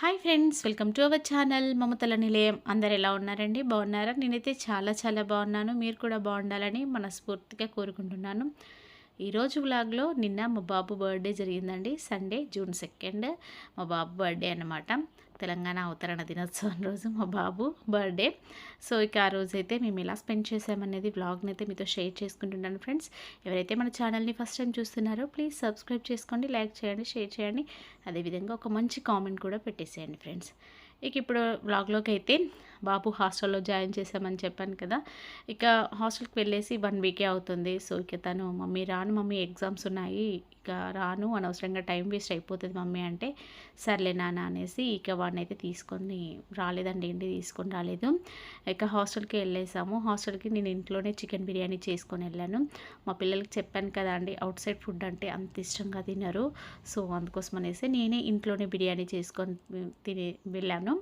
Hi friends welcome to our channel. మమతల నిలయం. అందరు ఎలా ఉన్నారండి? బాగున్నారా? నేనైతే చాలా చాలా బాగున్నాను. మీరు కూడా బాగుండాలని మనస్ఫూర్తిగా కోరుకుంటున్నాను. ఈరోజు వ్లాగ్లో నిన్న మా బాబు బర్త్డే జరిగిందండి. సండే జూన్ సెకండ్ మా బాబు బర్త్డే అనమాట తెలంగాణ అవతరణ దినోత్సవం రోజు మా బాబు బర్త్డే. సో ఇక ఆ రోజైతే మేము ఎలా స్పెండ్ చేసామనేది వ్లాగ్ని అయితే మీతో షేర్ చేసుకుంటున్నాను ఫ్రెండ్స్. ఎవరైతే మన ఛానల్ని ఫస్ట్ టైం చూస్తున్నారో ప్లీజ్ సబ్స్క్రైబ్ చేసుకోండి లైక్ చేయండి షేర్ చేయండి. అదేవిధంగా ఒక మంచి కామెంట్ కూడా పెట్టేసేయండి ఫ్రెండ్స్. ఇక ఇప్పుడు వ్లాగ్లోకి అయితే బాబు హాస్టల్లో జాయిన్ చేసామని చెప్పాను కదా. ఇక హాస్టల్కి వెళ్ళేసి వన్ వీకే అవుతుంది. సో ఇక తను మమ్మీ రాను మమ్మీ ఎగ్జామ్స్ ఉన్నాయి. ఇక రాను అనవసరంగా టైం వేస్ట్ అయిపోతుంది మమ్మీ అంటే సర్లే నాన్న అనేసి ఇక వాడిని అయితే తీసుకొని రాలేదండి ఇంటి తీసుకొని రాలేదు. ఇక హాస్టల్కి వెళ్ళేసాము. హాస్టల్కి నేను ఇంట్లోనే చికెన్ బిర్యానీ చేసుకొని వెళ్ళాను. మా పిల్లలకి చెప్పాను కదా అండి అవుట్ సైడ్ ఫుడ్ అంటే అంత ఇష్టంగా తినరు. సో అందుకోసం అనేసి నేనే ఇంట్లోనే బిర్యానీ చేసుకొని తిని వెళ్ళాను.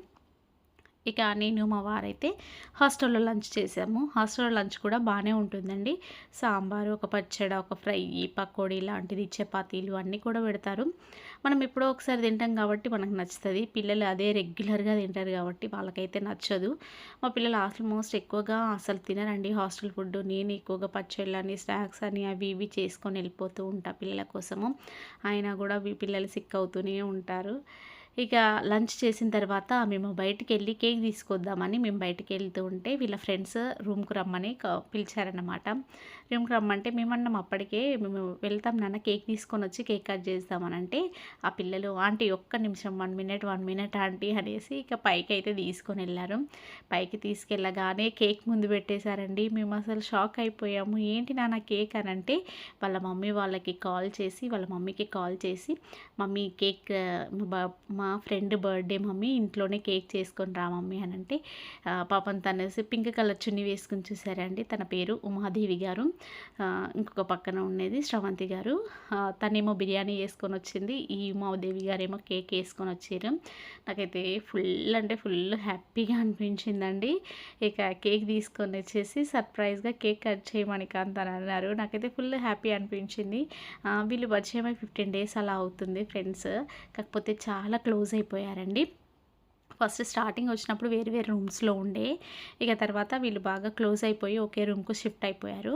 ఇక నేను మా వారైతే హాస్టల్లో లంచ్ చేసాము. హాస్టల్లో లంచ్ కూడా బాగానే ఉంటుందండి. సాంబారు ఒక పచ్చడి ఒక ఫ్రై పకోడీ లాంటిది చపాతీలు అన్నీ కూడా పెడతారు. మనం ఎప్పుడో ఒకసారి తింటాం కాబట్టి మనకు నచ్చుతుంది. పిల్లలు అదే రెగ్యులర్గా తింటారు కాబట్టి వాళ్ళకైతే నచ్చదు. మా పిల్లలు ఆల్మోస్ట్ ఎక్కువగా అసలు తినరండి హాస్టల్ ఫుడ్ నేను ఎక్కువగా పచ్చళ్ళని స్నాక్స్ అని అవి ఇవి చేసుకొని వెళ్ళిపోతూ ఉంటా పిల్లల కోసము. అయినా కూడా పిల్లలు సిక్ అవుతూనే ఉంటారు. ఇక లంచ్ చేసిన తర్వాత మేము బయటికి వెళ్ళి కేక్ తీసుకొద్దామని మేము బయటికి వెళ్తూ ఉంటే వీళ్ళ ఫ్రెండ్స్ రూమ్కి రమ్మని పిలిచారన్నమాట. రూమ్కి రమ్మంటే మేమన్నాం అప్పటికే మేము వెళ్తాం నాన్న కేక్ తీసుకొని వచ్చి కేక్ కట్ చేస్తామని అంటే ఆ పిల్లలు ఆంటీ ఒక్క నిమిషం one minute one minute aunty అనేసి ఇక పైకి అయితే తీసుకొని వెళ్ళారు. పైకి తీసుకెళ్ళగానే కేక్ ముందు పెట్టేశారండి. మేము అసలు షాక్ అయిపోయాము. ఏంటి నాన్న కేక్? అని అంటే వాళ్ళ మమ్మీ వాళ్ళకి కాల్ చేసి వాళ్ళ మమ్మీకి కాల్ చేసి మమ్మీ కేక్ మా మా ఫ్రెండ్ బర్త్డే మమ్మీ ఇంట్లోనే కేక్ చేసుకొని రా మమ్మీ అని అంటే పాపం తను పింక్ కలర్ చున్నీ వేసుకుని చూసారండి తన పేరు ఉమాదేవి గారు. ఇంకొక పక్కన ఉండేది శ్రవంతి గారు. తనేమో బిర్యానీ వేసుకొని వచ్చింది. ఈ ఉమాదేవి గారేమో కేక్ వేసుకొని వచ్చారు. నాకైతే ఫుల్ అంటే ఫుల్ హ్యాపీగా అనిపించిందండి. ఇక కేక్ తీసుకొని వచ్చేసి సర్ప్రైజ్గా కేక్ కట్ చేయమని కాంత అన్నారు. నాకైతే ఫుల్ హ్యాపీ అనిపించింది. వీళ్ళు పరిచయమై ఫిఫ్టీన్ డేస్ అలా అవుతుంది ఫ్రెండ్స్. కాకపోతే చాలా క్లోజ్ క్లోజ్ అయిపోయారండి. ఫస్ట్ స్టార్టింగ్ వచ్చినప్పుడు వేరు వేరు రూమ్స్లో ఉండే. ఇక తర్వాత వీళ్ళు బాగా క్లోజ్ అయిపోయి ఒకే రూమ్కు షిఫ్ట్ అయిపోయారు.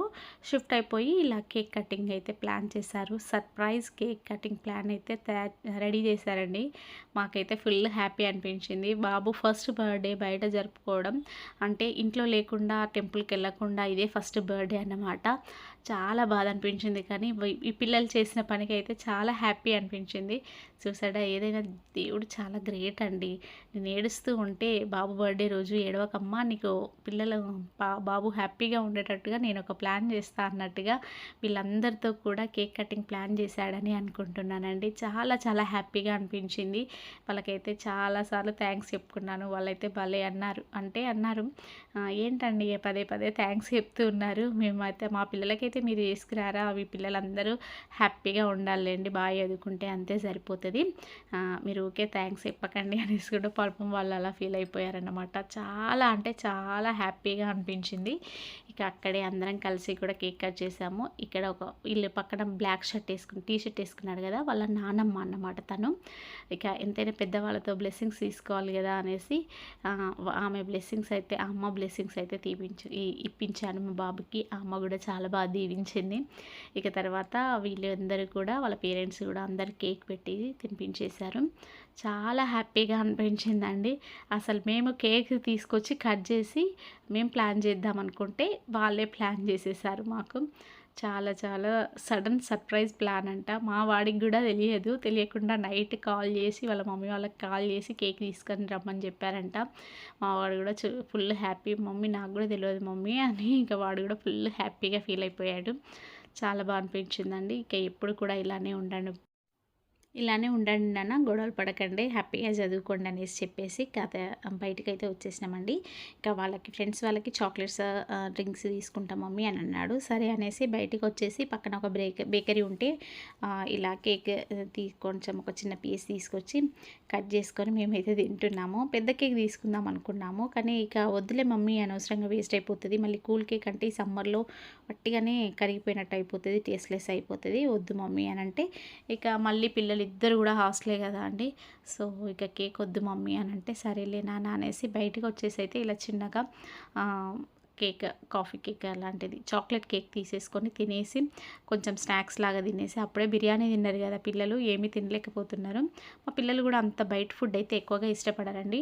షిఫ్ట్ అయిపోయి ఇలా కేక్ కటింగ్ అయితే ప్లాన్ చేశారు. సర్ప్రైజ్ కేక్ కటింగ్ ప్లాన్ అయితే రెడీ చేశారండి. మాకైతే ఫుల్ హ్యాపీ అనిపించింది. బాబు ఫస్ట్ బర్త్డే బయట జరుపుకోవడం అంటే ఇంట్లో లేకుండా టెంపుల్కి వెళ్ళకుండా ఇదే ఫస్ట్ బర్త్డే అన్నమాట. చాలా బాధ అనిపించింది కానీ ఈ పిల్లలు చేసిన పనికి అయితే చాలా హ్యాపీ అనిపించింది. చూసాడా? ఏదైనా దేవుడు చాలా గ్రేట్ అండి. నేను ఏడుస్తూ ఉంటే బాబు బర్త్డే రోజు ఏడవకమ్మా నీకు పిల్లలు బాబు హ్యాపీగా ఉండేటట్టుగా నేను ఒక ప్లాన్ చేస్తా అన్నట్టుగా వీళ్ళందరితో కూడా కేక్ కటింగ్ ప్లాన్ చేశాడని అనుకుంటున్నానండి. చాలా చాలా హ్యాపీగా అనిపించింది. వాళ్ళకైతే చాలాసార్లు థ్యాంక్స్ చెప్పుకున్నాను. వాళ్ళైతే భలే అన్నారు. అంటే అన్నారు ఏంటండి పదే పదే థ్యాంక్స్ చెప్తూ ఉన్నారు. మేమైతే మా పిల్లలకైతే మీరు తీసుకురారా అవి పిల్లలందరూ హ్యాపీగా ఉండాలండి బాగా చదువుకుంటే అంతే సరిపోతుంది. మీరు ఓకే థ్యాంక్స్ చెప్పకండి అనేసి కూడా పాపం వాళ్ళు అలా ఫీల్ అయిపోయారన్నమాట. చాలా అంటే చాలా హ్యాపీగా అనిపించింది. ఇక అక్కడే అందరం కలిసి కూడా కేక్ కట్ చేసాము. ఇక్కడ ఒక వీళ్ళు పక్కన బ్లాక్ షర్ట్ వేసుకుని టీ షర్ట్ వేసుకున్నాడు కదా వాళ్ళ నానమ్మ అన్నమాట తను. ఇక ఎంతైనా పెద్దవాళ్ళతో బ్లెస్సింగ్స్ తీసుకోవాలి కదా అనేసి ఆమె బ్లెస్సింగ్స్ అయితే అమ్మ బ్లెస్సింగ్స్ అయితే తీపించు ఇప్పించాను మా బాబుకి. ఆ అమ్మ కూడా చాలా బాగా దీవించింది. ఇక తర్వాత వీళ్ళందరూ కూడా వాళ్ళ పేరెంట్స్ కూడా అందరు కేక్ పెట్టి తినిపించేశారు. చాలా హ్యాపీగా అనిపించింది. వచ్చిందండి అసలు మేము కేక్ తీసుకొచ్చి కట్ చేసి మేము ప్లాన్ చేద్దాం అనుకుంటే వాళ్ళే ప్లాన్ చేసేసారు మాకు. చాలా చాలా సడన్ సర్ప్రైజ్ ప్లాన్ అంట. మా వాడికి కూడా తెలియదు. తెలియకుండా నైట్ కాల్ చేసి వాళ్ళ మమ్మీ వాళ్ళకి కాల్ చేసి కేక్ తీసుకొని రమ్మని చెప్పారంట. మా వాడు కూడా ఫుల్ హ్యాపీ. మమ్మీ నాకు కూడా తెలియదు మమ్మీ అని ఇంకా వాడు కూడా ఫుల్ హ్యాపీగా ఫీల్ అయిపోయాడు. చాలా బాగా అనిపించిందండి. ఇక ఎప్పుడు కూడా ఇలానే ఉండండి. ఇలానే ఉండండి నాన్న గొడవలు పడకండి హ్యాపీగా చదువుకోండి అనేసి చెప్పేసి కథ బయటకు అయితే వచ్చేసినామండి. ఇంకా వాళ్ళకి ఫ్రెండ్స్ వాళ్ళకి చాక్లెట్స్ డ్రింక్స్ తీసుకుంటాం మమ్మీ అని అన్నాడు. సరే అనేసి బయటకు వచ్చేసి పక్కన ఒక బ్రేక్ బేకరీ ఉంటే ఇలా కేక్ తీ కొంచెం ఒక చిన్న పీస్ తీసుకొచ్చి కట్ చేసుకొని మేమైతే తింటున్నాము. పెద్ద కేక్ తీసుకుందాం అనుకున్నాము. కానీ ఇక వద్దులే మమ్మీ అనవసరంగా వేస్ట్ అయిపోతుంది. మళ్ళీ కూల్ కేక్ అంటే ఈ సమ్మర్లో వట్టిగానే కరిగిపోయినట్టు అయిపోతుంది టేస్ట్లెస్ అయిపోతుంది. వద్దు మమ్మీ అని అంటే ఇక మళ్ళీ పిల్లలు పిల్లలు ఇద్దరు కూడా హాస్టలే కదా అండి. సో ఇక కేక్ వద్దు మమ్మీ అని అంటే సరేలే నాన్న అనేసి బయటకు వచ్చేసి అయితే ఇలా చిన్నగా కేక్ కాఫీ కేక్ అలాంటిది. చాక్లెట్ కేక్ తీసేసుకొని తినేసి కొంచెం స్నాక్స్ లాగా తినేసి అప్పుడే బిర్యానీ తిన్నారు కదా పిల్లలు ఏమీ తినలేకపోతున్నారు. మా పిల్లలు కూడా అంత బయట ఫుడ్ అయితే ఎక్కువగా ఇష్టపడరండి.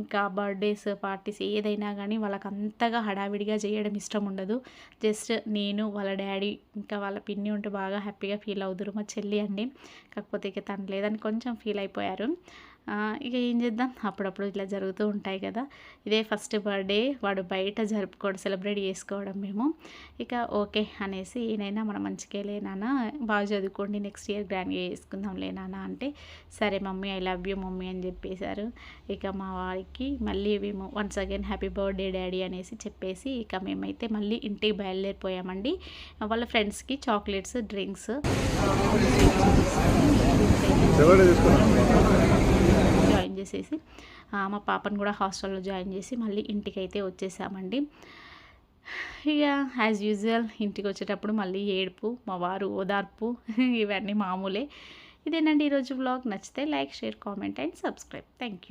ఇంకా బర్త్డేస్ పార్టీస్ ఏదైనా కానీ వాళ్ళకి అంతగా హడావిడిగా చేయడం ఇష్టం ఉండదు. జస్ట్ నేను వాళ్ళ డాడీ ఇంకా వాళ్ళ పిన్ని ఉంటే బాగా హ్యాపీగా ఫీల్ అవుతురు మా చెల్లి అండి. కాకపోతే ఇక తను లేదని కొంచెం ఫీల్ అయిపోయారు. ఇక ఏం చేద్దాం? అప్పుడప్పుడు ఇట్లా జరుగుతూ ఉంటాయి కదా. ఇదే ఫస్ట్ బర్త్డే వాడు బయట జరుపుకోవడం సెలబ్రేట్ చేసుకోవడం మేము. ఇక ఓకే అనేసి ఏనైనా మన మంచికే లేనానా బాగా చదువుకోండి నెక్స్ట్ ఇయర్ గ్రాండ్గా చేసుకుందాం లేనానా అంటే సరే mummy I love you mummy అని చెప్పేశారు. ఇక మా వారికి మళ్ళీ మేము once again happy birthday daddy అనేసి చెప్పేసి ఇక మేమైతే మళ్ళీ ఇంటికి బయలుదేరిపోయామండి. వాళ్ళ ఫ్రెండ్స్కి చాక్లెట్స్ డ్రింక్స్ ఎవరు తీసుకున్నాం జాయిన్ చేసేసి మా పాపను కూడా హాస్టల్లో జాయిన్ చేసి మళ్ళీ ఇంటికి అయితే వచ్చేసామండి. ఇక యాజ్ యూజువల్ ఇంటికి వచ్చేటప్పుడు మళ్ళీ ఏడుపు మా వారు ఓదార్పు ఇవన్నీ మామూలే. ఇదేనండి ఈరోజు బ్లాగ్ నచ్చితే like share comment and subscribe. Thank you